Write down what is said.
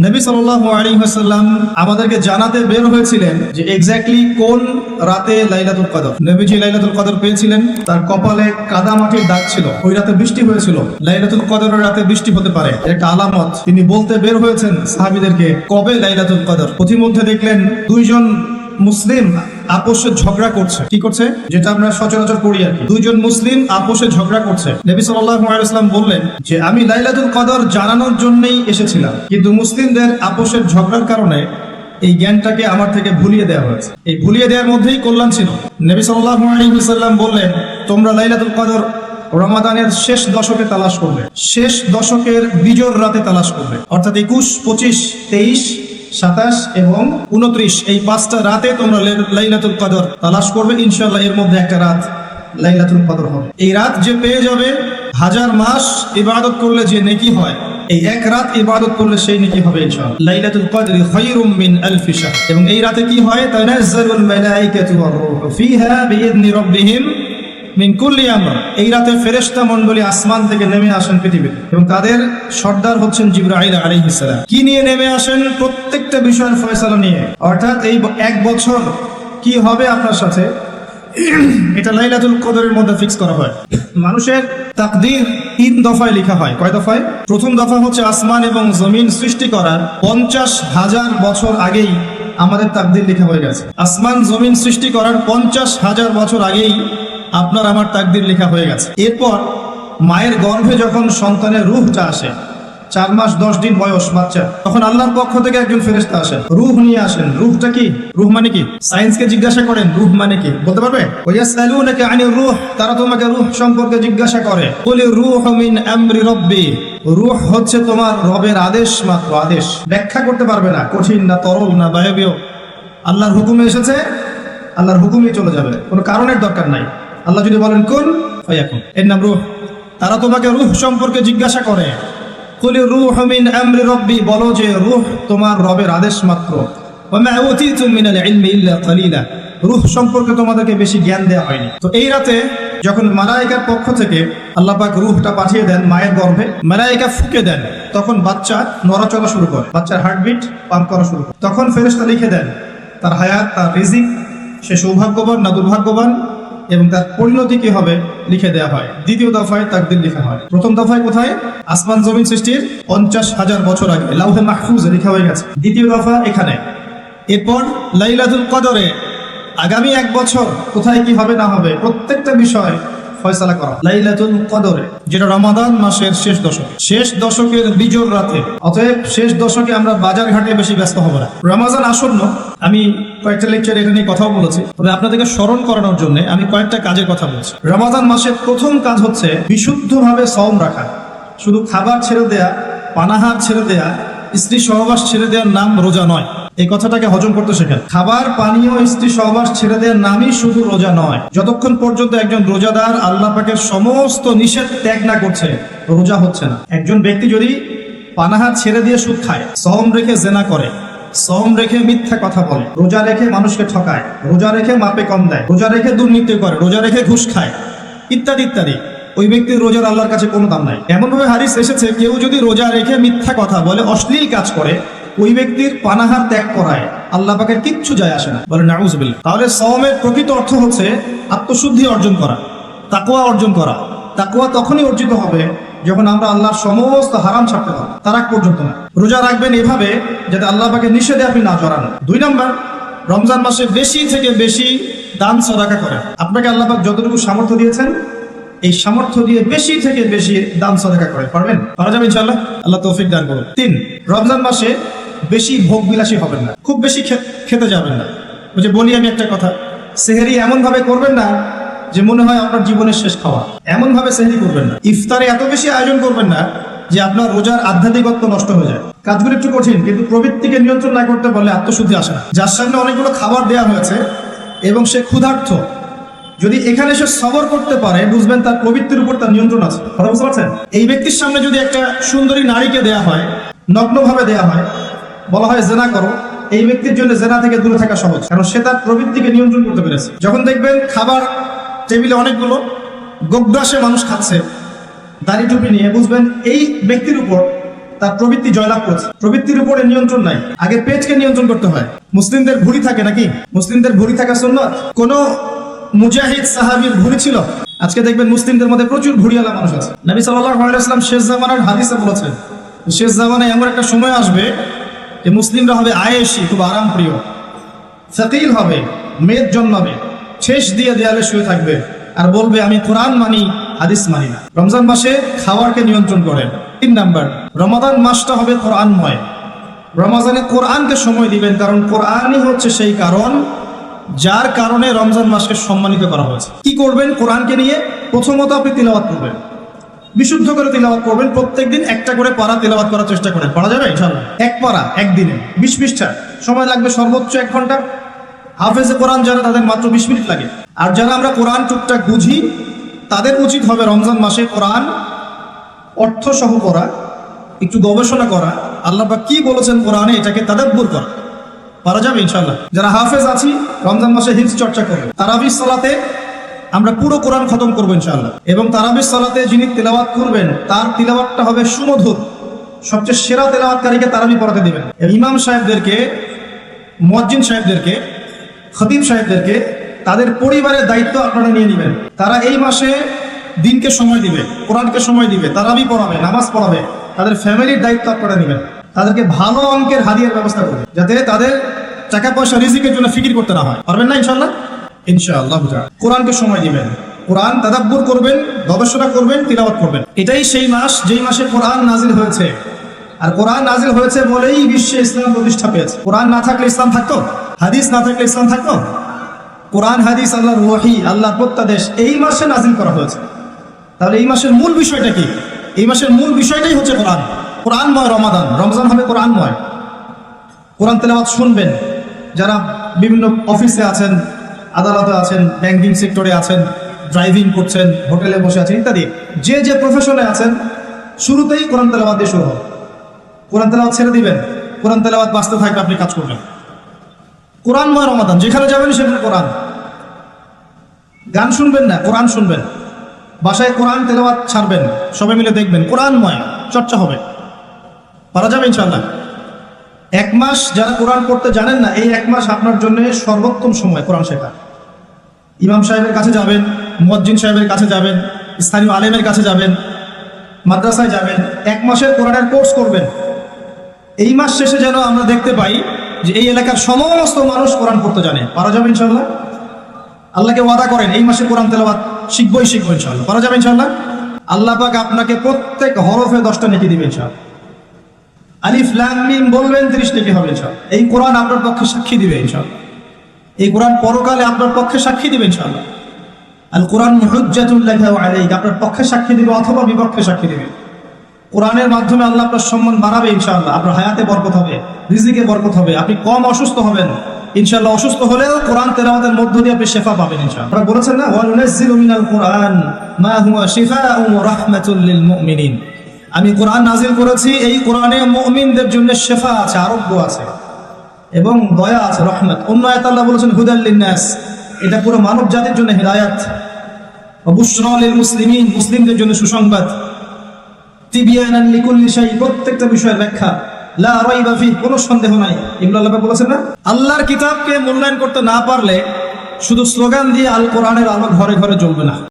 নবী সাল্লাম আমাদেরকে জানাতে বের হয়েছিলেন যে এক্স্যাক্টলি কোন রাতে লাইলাতুল কদর। নবীজি লাইলাতুল কদর পেয়েছিলেন, তার কপালে কাদা মাটির দাগ ছিল। ওই রাতে বৃষ্টি হয়েছিল। লাইলাতুল কদরের রাতে বৃষ্টি হতে পারে। একটা আলামত। তিনি বলতে বের হয়েছেন সাহাবিদেরকে, কবে লাইলাতুল কদর? প্রতিমধ্যে দেখলেন দুইজন মুসলিম আপোষে ঝগড়া করছে। কি করছে? যেটা আমরা সচরাচর করি আর দুইজন মুসলিম আপোষে ঝগড়া করছে। নবী সাল্লাম বললেন যে, আমি লাইলাতুল কদর জানানোর জন্যই এসেছিলাম। কিন্তু মুসলিমদের আপোষের ঝগড়ার কারণে এই জ্ঞানটাকে আমার থেকে ভুলিয়ে দেওয়া হয়েছে। এই ভুলিয়ে দেওয়ার মধ্যেই কল্যাণ ছিল। নবী সাল্লাম বললেন, তোমরা লাইলাতুল কদর রমাদানের শেষ দশকে তালাশ করবে। শেষ দশকের বিজোর রাতে তালাশ করবে। অর্থাৎ একুশ, পঁচিশ, তেইশ সাতাশ এবং উনত্রিশ। এই পাঁচটা রাতে তোমরা লাইলাতুল কদর তালাশ করবে ইনশাল্লাহ এর মধ্যে একটা রাত লাইলাতুল কদর হবে। এই রাত যে পেয়ে যাবে, হাজার মাস ইবাদত করলে যে নেকি হয়, এই এক রাত ইবাদত করলে সেই নেকি হবে ইনশাআল্লাহ। লাইলাতুল কদরি খায়রুম মিন আলফি শাহর। এবং এই রাতে কি হয়? তানাজ্জালুল মালাইকাতু ওয়ার রূহু ফিহা বিইذনি রাব্বিহিম মিন কুল্লি আমর। এই রাতে ফেরেশতা মণ্ডলী আসমান থেকে নেমে আসেন পৃথিবীতে। এবং তাদের সর্দার হচ্ছেন জিব্রাইল আলাইহিস সালাম। কি নিয়ে নেমে আসেন? প্রত্যেকটা বিষয়ের ফয়সালা নিয়ে। অর্থাৎ এই এক বছর কি হবে আপনার সাথে? এটা লাইলাতুল কদরের মধ্যে ফিক্স করা হয়। মানুষের তাকদির তিন দফায় লেখা হয়। কয় দফায়? প্রথম দফা হচ্ছে আসমান এবং জমিন সৃষ্টি করার পঞ্চাশ হাজার বছর আগেই আমাদের তাকদির লেখা হয়ে গেছে। আসমান, জমিন সৃষ্টি করার পঞ্চাশ হাজার বছর আগেই আপনার আমার তাকদির লেখা হয়ে গেছে। এরপর মায়ের গর্ভে যখন সন্তানের রুহটা আসে, চার মাস দশ দিন বয়স বাচ্চা, তখন আল্লাহর পক্ষ থেকে একজন ফেরেস্তা আসেন। রুহ নিয়ে আসেন। রুহটা কি? রুহ মানে কি? সায়েন্সকে জিজ্ঞাসা করেন, রুহ মানে কি? বলতে পারবে? রুহ, তারা তোমাকে রুহ সম্পর্কে জিজ্ঞাসা করে। বলি রুহ মিন আমরি রব্বি, রুহ হচ্ছে তোমার রবের আদেশ মাত্র, আদেশ। ব্যাখ্যা করতে পারবে না, কঠিন না, তরল না, বায়বীয়। আল্লাহর হুকুমে এসেছে, আল্লাহর হুকুমেই চলে যাবে। কোনো কারণের দরকার নাই। আল্লাহ যদি বলেন কোন এখন এর নাম রুহ। তারা তোমাকে রুহ সম্পর্কে জিজ্ঞাসা করে। কুলি রুহ মিন আমরি রব্বি। বলো যে, রুহ তোমার রবের আদেশ মাত্র। রুহ সম্পর্কে তোমাদেরকে বেশি জ্ঞান দেওয়া হয়নি। তো এই রাতে যখন মালাইকার পক্ষ থেকে আল্লাহ পাক রুহটা পাঠিয়ে দেন মায়ের গর্ভে মালাইকা ফুকে দেন, তখন বাচ্চা নড়াচড়া শুরু করে, বাচ্চার হার্টবিট পাম্প করা শুরু করে। তখন ফেরেশতা লিখে দেন, তার হায়াত, তার রিজিক, সে সৌভাগ্যবান না দুর্ভাগ্যবান? এবং তার পরিণতি কি হবে লিখে দেওয়া হয়। দ্বিতীয় দফায় তাকদির লিখা হয়। প্রথম দফায় কোথায়? আসমান জমিন সৃষ্টির পঞ্চাশ হাজার বছর আগে। লাউহে মাহফুজ লেখা হয়ে গেছে। দ্বিতীয় দফা এখানে। এরপর লাইলাতুল কদরে। আগামী এক বছর কোথায় কি হবে না হবে প্রত্যেকটা বিষয় ফয়সালা করা। লাইলাতুল কদরে, যেটা রমাদান মাসের শেষ দশক। শেষ দশকের বিজোর রাতে, অতএব শেষ দশকে আমরা বাজার ঘাটে বেশি ব্যস্ত হব না। রমাজান আসন্ন, আমি কয়েকটা লেকচার এটা নিয়ে কথাও বলেছি। তবে আপনাদেরকে স্মরণ করানোর জন্য আমি কয়েকটা কাজের কথা বলছি। রমাজান মাসের প্রথম কাজ হচ্ছে বিশুদ্ধভাবে সওম রাখা। শুধু খাবার ছেড়ে দেয়া, পানাহার ছেড়ে দেয়া, স্ত্রী সহবাস ছেড়ে দেওয়ার নাম রোজা নয়। এই কথাটাকে হজম করতে শেখেন। খাবার, পানীয়, স্ত্রী সহবাস ছেড়ে দেওয়ার নামই শুধু রোজা নয়। যতক্ষণ পর্যন্ত একজন রোজাদার আল্লাহ পাকের সমস্ত নিষেধ ত্যাগ না করছে, রোজা হচ্ছে না। একজন ব্যক্তি যদি পানাহার ছেড়ে দিয়ে সুদ খায় সহম রেখে জেনা করে সহম রেখে মিথ্যা কথা বলে, রোজা রেখে মানুষকে ঠকায়, রোজা রেখে মাপে কম দেয়, রোজা রেখে দুর্নীতি করে, রোজা রেখে ঘুষ খায়, ইত্যাদি ইত্যাদি, ওই ব্যক্তির রোজার আল্লাহর কাছে কোনো দাম নাই। এমনভাবে হারিস এসেছে, কেউ যদি রোজা রেখে মিথ্যা কথা বলে, অশ্লীল কাজ করে ওই ব্যক্তির পানাহার ত্যাগ করায় আল্লাহ পাকের কিচ্ছু যায় আসে না। বলে নাউজবিল্লা তাহলে সওমের প্রকৃত অর্থ হচ্ছে আত্মশুদ্ধি অর্জন করা তাকুয়া অর্জন করা। তাকুয়া তখনই অর্জিত হবে যখন আমরা আল্লাহর সমস্ত হারাম ছাড়তে পারব। তার আগ পর্যন্ত না। রোজা রাখবেন এভাবে যাতে আল্লাহ পাকে নিষেধে আপনি না জড়ান। দুই নম্বর, রমজান মাসে বেশি থেকে বেশি দান সদাকা করেন। আপনাকে আল্লাহ পাক যতটুকু সামর্থ্য দিয়েছেন, এই সামর্থ্য দিয়ে বেশি থেকে বেশি দান সদাকা করে পারবেন? পারা যাবে ইনশাআল্লাহ। আল্লাহ তৌফিক দান করুন। তিন, রমজান মাসে বেশি ভোগ বিলাসী হবেন না। খুব বেশি খেতে যাবেন না। ওই যে বলি আমি একটা কথা, সেহেরি এমন ভাবে করবেন না যে মনে হয় আপনার জীবনের শেষ খাওয়া। এমন ভাবে সেহেরি করবেন না। ইফতারে এত বেশি আয়োজন করবেন না যে আপনার রোজার আধ্যাত্মিকত্ব নষ্ট হয়ে যায়। কাজগুলো একটু কঠিন, কিন্তু প্রবৃত্তিকে নিয়ন্ত্রণ না করতে পারলে আত্মশুদ্ধি আসে না। যার সামনে অনেকগুলো খাবার দেওয়া হয়েছে এবং সে ক্ষুধার্থ যদি এখানে সে সবর করতে পারে, বুঝবেন তার প্রবৃত্তির উপর তার নিয়ন্ত্রণ আছে। কথা বুঝতে পারছেন? এই ব্যক্তির সামনে যদি একটা সুন্দরী নারীকে দেয়া হয়, নগ্নভাবে দেয়া হয় বলা হয় জেনা করো। এই ব্যক্তির জন্য জেনা থেকে দূরে থাকা সহজ। কারণ সে তার প্রবৃত্তিকে নিয়ন্ত্রণ করতে পেরেছে। যখন দেখবেন খাবার টেবিলে অনেকগুলো গোগ্রাসে মানুষ খাচ্ছে, দাড়ি টুপি নিয়ে, বুঝবেন এই ব্যক্তির উপর তার প্রবৃত্তি জয়লাভ করেছে। প্রবৃত্তির উপরে নিয়ন্ত্রণ নাই। আগে পেটকে নিয়ন্ত্রণ করতে হয়। মুসলিমদের ভুড়ি থাকে নাকি? মুসলিমদের ভুড়ি থাকা সুন্নত? কোন মুজাহিদ, সাহাবীর ভুড়ি ছিল? আজকে দেখবেন মুসলিমদের মধ্যে প্রচুর ভুড়িওয়ালা মানুষ আছে। নবী সাল্লাল্লাহু আলাইহি ওয়াসাল্লাম শেষ জামানার হাদিসে বলেছেন, শেষ জামানায় এমন একটা সময় আসবে যে মুসলিমরা হবে আয়েশি, খুব আরাম প্রিয় সাকিল হবে, মেদ জন্মাবে, শেষ দিয়ে দেয়ালে শুয়ে থাকবে আর বলবে, আমি কোরআন মানি, হাদিস মানি না। রমজান মাসে খাওয়ারকে নিয়ন্ত্রণ করেন। তিন নাম্বার, রমাদান মাসটা হবে কোরআনময়। রমাজানে কোরআনকে সময় দিবেন, কারণ কোরআনই হচ্ছে সেই কারণ যার কারণে রমজান মাসকে সম্মানিত করা হয়েছে। কি করবেন? কোরআনকে নিয়ে প্রথমত আপনি তিলাওয়াত করবেন। বিশুদ্ধ করে তিলাওয়াত করবেন, প্রত্যেকদিন একটা করে পারা তিলাওয়াত করার চেষ্টা করেন। পারা যাবে ইনশাল্লাহ এক পারা, একদিনে। বিশ পৃষ্ঠা। সময় লাগবে সর্বোচ্চ এক ঘণ্টা। হাফেজে কোরআন যারা, তাদের মাত্র বিশ মিনিট লাগে। আর যারা আমরা কোরআন টুকটাক বুঝি, তাদের উচিত হবে রমজান মাসে কোরআন অর্থ সহ করা একটু গবেষণা করা। আল্লাহ বা কি বলেছেন কোরআনে, এটাকে তাদের তাদাব্বুর করা। পারা যাবে ইনশাল্লাহ যারা হাফেজ আছি, রমজান মাসে হিফজ চর্চা করবে। তারাবির সালাতে আমরা পুরো কোরআন খতম করব ইনশাল্লাহ এবং তারাবির সালাতে যিনি তেলাওয়াত করবেন, তার তিলাওয়াতটা হবে সুমধুর। সবচেয়ে সেরা তেলাওয়াতকারীকে তারাবি পড়াতে দিবেন। ইমাম সাহেবদেরকে, মুয়াজ্জিন সাহেবদেরকে, খতিব সাহেবদেরকে, তাদের পরিবারের দায়িত্ব আপনারা নিয়ে নেবেন। তারা এই মাসে দিনকে সময় দিবে, কোরআনকে সময় দিবে, তারাবি পড়াবে, নামাজ পড়াবে, তাদের ফ্যামিলির দায়িত্ব আপনারা নেবেন। তাদেরকে ভালো অঙ্কের হাদিয়ার ব্যবস্থা করবে, যাতে তাদের টাকা পয়সা রিজিকের জন্য ফিকির করতে না হয়। পারবেন না ইনশাল্লাহ ইনশাআল্লাহ কোরআনকে সময় দিবেন। কোরআন তাদাব্বুর করবেন, গবেষণা করবেন, তিলাওয়াত করবেন। এটাই সেই মাস যেই মাসে কোরআন নাজিল হয়েছে। আর কোরআন নাজিল হয়েছে বলেই বিশ্বে ইসলাম প্রতিষ্ঠা পেয়েছে। কোরআন না থাকলে ইসলাম থাকতো? হাদিস না থাকলে ইসলাম থাকতো? কোরআন, হাদিস, আল্লাহর ওয়াহি, আল্লাহর প্রত্যাদেশ, এই মাসে নাজিল করা হয়েছে। তাহলে এই মাসের মূল বিষয়টা কি? এই মাসের মূল বিষয়টাই হচ্ছে কোরআন। কোরআনময় রমাদান। রমজান হবে কোরআনময়। কোরআন তেলাওয়াত শুনবেন। যারা বিভিন্ন অফিসে আছেন আদালতে আছেন ব্যাংকিং সেক্টরে আছেন ড্রাইভিং করছেন হোটেলে বসে আছেন, ইত্যাদি। যে যে প্রফেশনে আছেন, শুরুতেই কোরআন তেলাওয়াত দিয়ে শুরু হবে। কোরআন তেলাওয়াত ছেড়ে দিবেন, কোরআন তেলাওয়াত বাঁচতে থাকবে, আপনি কাজ করবেন। কোরআনময় রমাদান, যেখানে যাবেন সেখানে কোরআন। গান শুনবেন না, কোরআন শুনবেন। বাসায় কোরআন তেলাওয়াত ছাড়বেন, সবাই মিলে দেখবেন কোরআনময় চর্চা হবে। পারা যাবে ইনশাল্লাহ এক মাস যারা কোরআন পড়তে জানেন না, এই এক মাস আপনার জন্য সর্বোত্তম সময় কোরআন শেখা ইমাম সাহেবের কাছে যাবেন, মুয়াজ্জিন সাহেবের কাছে যাবেন, স্থানীয় আলেমের কাছে যাবেন, মাদ্রাসায় যাবেন, এক মাসের কোরআনের কোর্স করবেন। এই মাস শেষে যেন আমরা দেখতে পাই যে এই এলাকার সমস্ত মানুষ কোরআন পড়তে জানে। পারা যাবে ইনশাল্লাহ আল্লাহকে ওয়াদা করেন, এই মাসে কোরআন তেলাওয়াত শিখবই শিখব ইনশাল্লাহ পারা যাবে ইনশাল্লাহ আল্লাহ পাক আপনাকে প্রত্যেক হরফে দশটা নেকি দিবে ইনশাল্লাহ আলিফ, লাম, মিম বলবেন, ত্রিশ নেকি হবে ইনশাল্লাহ এই কোরআন আপনার পক্ষে সাক্ষী দিবে ইনশাল্লাহ এই কোরআন পরকালে আপনার পক্ষে সাক্ষী দিবে ইনশাল্লাহ আল কোরআন আলাইক আপনার পক্ষে সাক্ষী দিবে অথবা বিপক্ষে সাক্ষী দিবে। কোরআনের মাধ্যমে আল্লাহ আপনার সম্মান বাড়াবে ইনশাআল্লাহ, আপনার হায়াতে বরকত হবে, রিজিকে বরকত হবে, আপনি কম অসুস্থ হবেন, ইনশাআল্লাহ অসুস্থ হলেও কোরআন তেলাওয়াতের মধ্য দিয়ে আপনি শেফা পাবেন ইনশাআল্লাহ। আপনারা বলেছেন না ওয়ানুনাজ্জিলু মিনাল কোরআন মা হুয়া শিফাউন ওয়া রাহমাতুল লিল মুমিনিন। আমি কোরআন নাজিল করেছি, এই কোরআনে মুমিনদের জন্য শেফা আছে, আরোগ্য আছে। এবং দয়া আছে, রহমত। অন্য আয়াত আল্লাহ বলেছেন, হুদাল লিন্নাস। এটা পুরো মানব জাতির জন্য হিদায়াত। বুশরা লিল মুসলিমিন, মুসলিমদের জন্য সুসংবাদ। তিবিয়ানান লিকুল্লি শাই প্রত্যেকটা বিষয়ের ব্যাখ্যা। লা রাইবা ফি কোনো সন্দেহ নাই। এগুলো বলেছেন না? আল্লাহর কিতাবকে মূল্যায়ন করতে না পারলে শুধু স্লোগান দিয়ে আল কোরআনের আলো ঘরে ঘরে জ্বলবে না।